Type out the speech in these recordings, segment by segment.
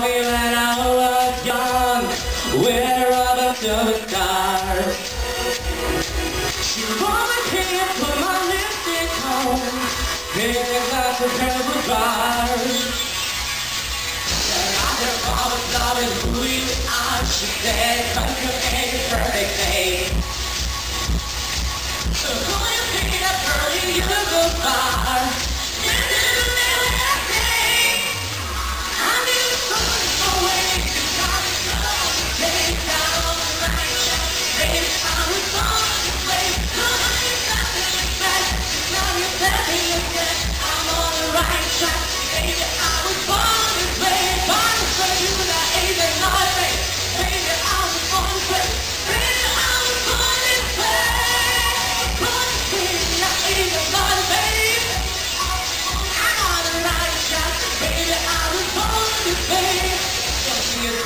when I was young With a rubber double car She wanted my hair, put my lipstick on Big like a terrible bar And I was always loving who you. are She said, come to me, perfect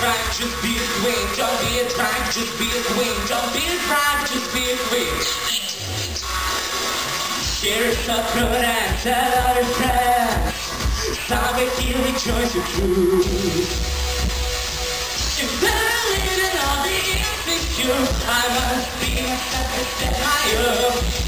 drag, just be a queen. Don't be a drag, just be a queen. Don't be a drag, just be a queen. Pierwsza florencja ręce you kili ciosie czuć If they're living on the insecure I must be a step higher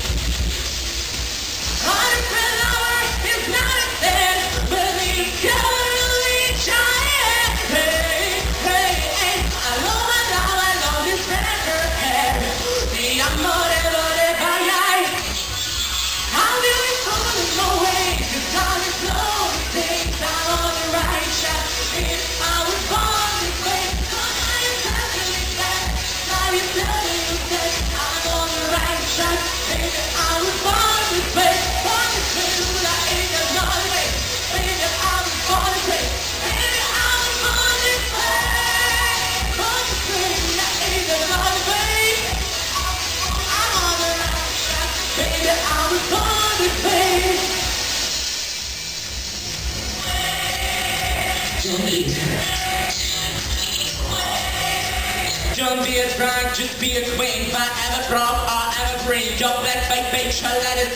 Don't be a drag, just be a queen. Forever from or ever free. Don't let fake make sure. You'll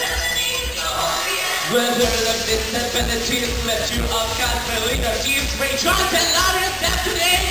never need it. We're the it's let you all come through. We don't use rejoice and.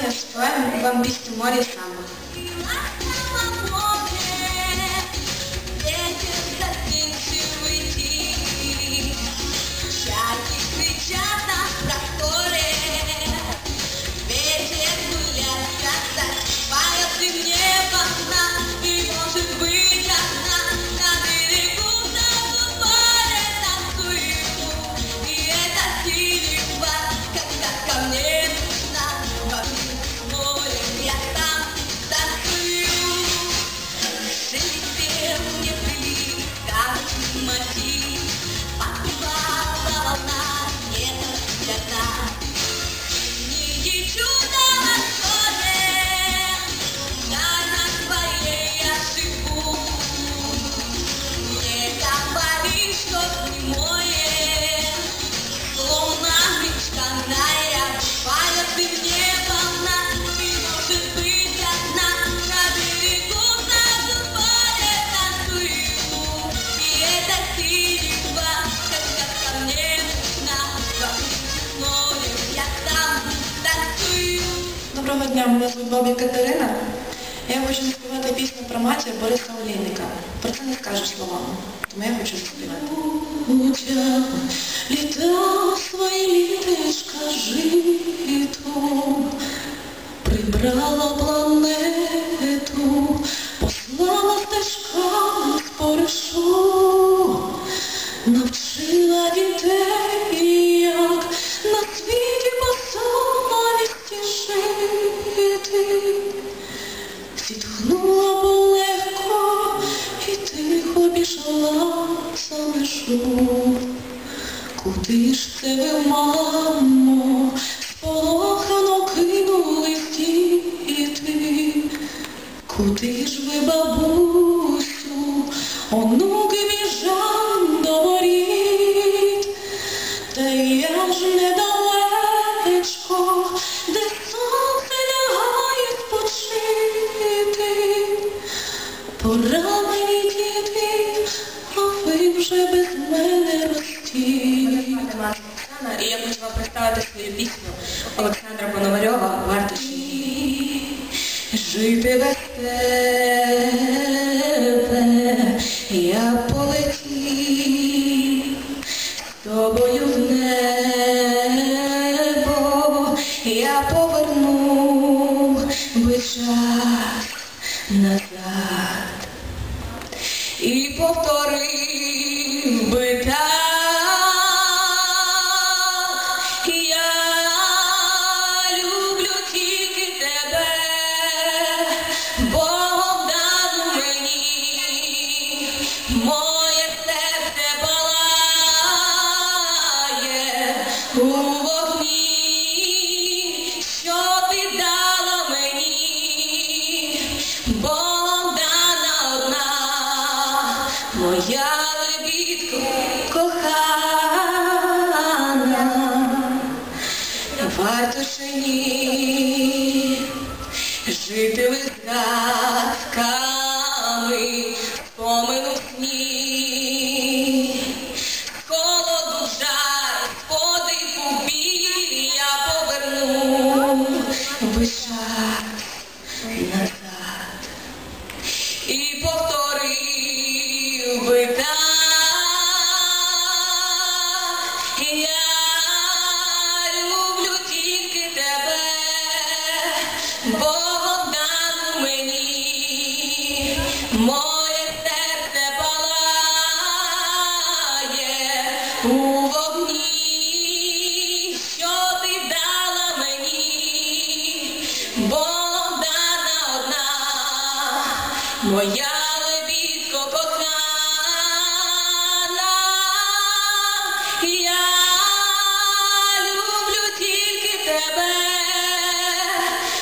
Antonio Square, Van Visto Mori Samba. дня мене звуть Бабі Катерина. Я хочу заспівати пісню про матір Бориса Олійника. Про це не скажу словами, тому я хочу заспівати. Літа свої літечка житу, прибрала планету, послала стежками споришу, навчила дітей. Дивив мамо, похано кинули діти. Куди ж ви, бабусю, онуки біжан до воріт? Та я ж не де сонце лягає почити. Пора вирішила представити свою пісню Олександра Пономарьова «Варто жити без моя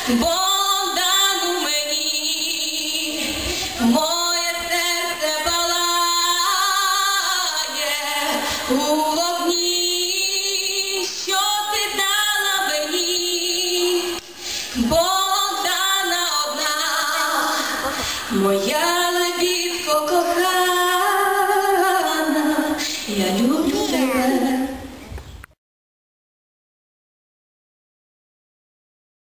Boy